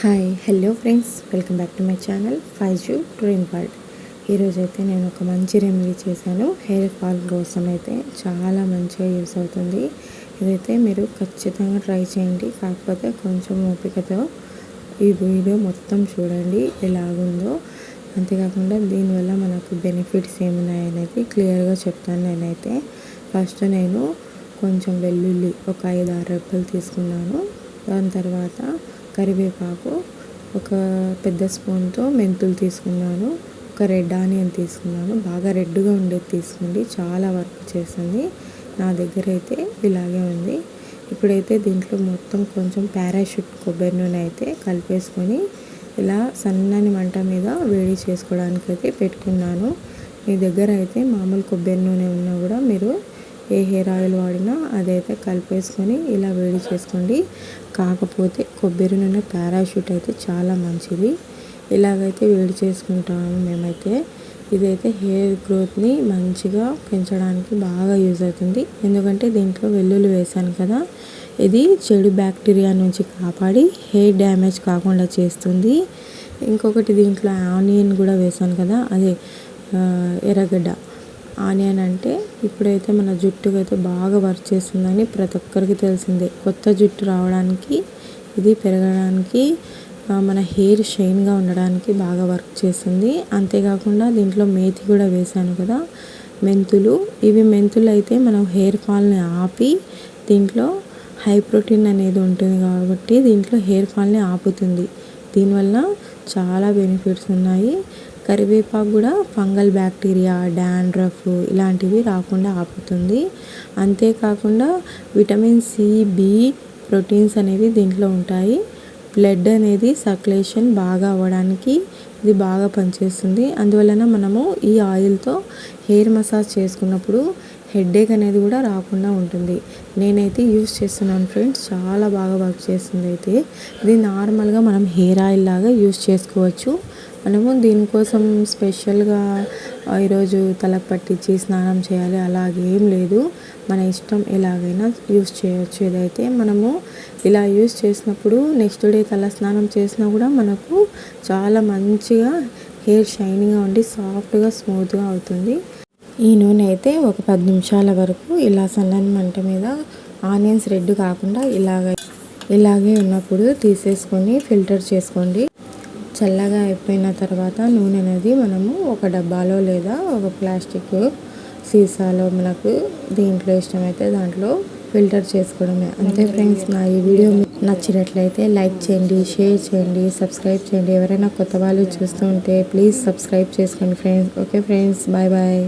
Hi hello friends welcome back to my channel five zoo dream world ఈరోజు అయితే నేను ఒక మంచి రెమెడీ చేశాను. హెయిర్ ఫాల్ కోసం అయితే చాలా మంచిగా యూస్ అవుతుంది. ఇదైతే మీరు ఖచ్చితంగా ట్రై చేయండి. కాకపోతే కొంచెం ఓపికతో ఈ వీడియో మొత్తం చూడండి ఎలాగుందో. అంతేకాకుండా దీనివల్ల మనకు బెనిఫిట్స్ ఏమున్నాయనేది క్లియర్గా చెప్తాను నేనైతే. ఫస్ట్ నేను కొంచెం వెల్లుల్లి ఒక ఐదు ఆరు రెప్పలు తీసుకున్నాను. దాని తర్వాత కరివేపాకు ఒక పెద్ద స్పూన్తో మెంతులు తీసుకున్నాను ఒక రెడ్ ఆనియన్ తీసుకున్నాను బాగా రెడ్గా ఉండేది తీసుకోండి చాలా వర్క్ చేసింది నా దగ్గర అయితే ఇలాగే ఉంది. ఇప్పుడైతే దీంట్లో మొత్తం కొంచెం పారాషూట్ కొబ్బరి నూనె అయితే కలిపేసుకొని ఇలా సన్నని మంట మీద వేడి చేసుకోవడానికి అయితే పెట్టుకున్నాను. మీ దగ్గర అయితే మామూలు కొబ్బరి నూనె ఉన్నా కూడా మీరు ఏ హెయిర్ ఆయిల్ వాడినా అదైతే కలిపేసుకొని ఇలా వేడి చేసుకోండి. కాకపోతే కొబ్బరి నూనె పారాషూట్ అయితే చాలా మంచిది. ఇలాగైతే వేడి చేసుకుంటాము మేమైతే. ఇదైతే హెయిర్ గ్రోత్ని మంచిగా పెంచడానికి బాగా యూజ్ అవుతుంది. ఎందుకంటే దీంట్లో వెల్లుల్లి వేసాను కదా ఇది చెడు బ్యాక్టీరియా నుంచి కాపాడి హెయిర్ డ్యామేజ్ కాకుండా చేస్తుంది. ఇంకొకటి దీంట్లో ఆనియన్ కూడా వేసాను కదా అదే ఎర్రగడ్డ. ఆనియన్ అంటే ఇప్పుడైతే మన జుట్టుకు అయితే బాగా వర్క్ చేస్తుందని ప్రతి ఒక్కరికి తెలిసిందే. కొత్త జుట్టు రావడానికి ఇది పెరగడానికి మన హెయిర్ షైన్గా ఉండడానికి బాగా వర్క్ చేస్తుంది. అంతేకాకుండా దీంట్లో మేతి కూడా వేసాను కదా మెంతులు. ఇవి మెంతులు అయితే మనం హెయిర్ ఫాల్ని ఆపి దీంట్లో హై ప్రోటీన్ అనేది ఉంటుంది కాబట్టి దీంట్లో హెయిర్ ఫాల్ని ఆపుతుంది. దీనివల్ల చాలా బెనిఫిట్స్ ఉన్నాయి. కరివేపాకు కూడా ఫంగల్ బ్యాక్టీరియా డాండ్రఫ్ ఇలాంటివి రాకుండా ఆపుతుంది. అంతేకాకుండా విటమిన్ సి బి ప్రోటీన్స్ అనేవి దీంట్లో ఉంటాయి. బ్లడ్ అనేది సర్క్యులేషన్ బాగా అవ్వడానికి ఇది బాగా పనిచేస్తుంది. అందువలన మనము ఈ ఆయిల్తో హెయిర్ మసాజ్ చేసుకున్నప్పుడు హెడ్ఏక్ అనేది కూడా రాకుండా ఉంటుంది. నేనైతే యూస్ చేస్తున్నాను ఫ్రెండ్స్. చాలా బాగా వర్క్ చేస్తుంది అయితే. ఇది నార్మల్గా మనం హెయిర్ ఆయిల్ లాగా యూస్ చేసుకోవచ్చు. మనము దీనికోసం స్పెషల్గా ఈరోజు తలకు పట్టించి స్నానం చేయాలి అలాగేం లేదు. మన ఇష్టం ఎలాగైనా యూస్ చేయొచ్చు. ఏదైతే మనము ఇలా యూస్ చేసినప్పుడు నెక్స్ట్ డే తల స్నానం చేసినా కూడా మనకు చాలా మంచిగా హెయిర్ షైనింగ్గా ఉండి సాఫ్ట్గా స్మూత్గా అవుతుంది. ఈ నూనె అయితే ఒక పది నిమిషాల వరకు ఇలా సన్నని మంట మీద ఆనియన్స్ రెడ్ కాకుండా ఇలాగ ఇలాగే ఉన్నప్పుడు తీసేసుకొని ఫిల్టర్ చేసుకోండి. చల్లగా అయిపోయిన తర్వాత నూనె అనేది మనము ఒక డబ్బాలో లేదా ఒక ప్లాస్టిక్ సీసాలో మనకు దీంట్లో ఇష్టమైతే దాంట్లో ఫిల్టర్ చేసుకోవడమే. అంతే ఫ్రెండ్స్ నా ఈ వీడియో నచ్చినట్లయితే లైక్ చేయండి షేర్ చేయండి సబ్స్క్రైబ్ చేయండి. ఎవరైనా కొత్త వాళ్ళు చూస్తూ ఉంటే ప్లీజ్ సబ్స్క్రైబ్ చేసుకోండి friends. Okay friends bye bye.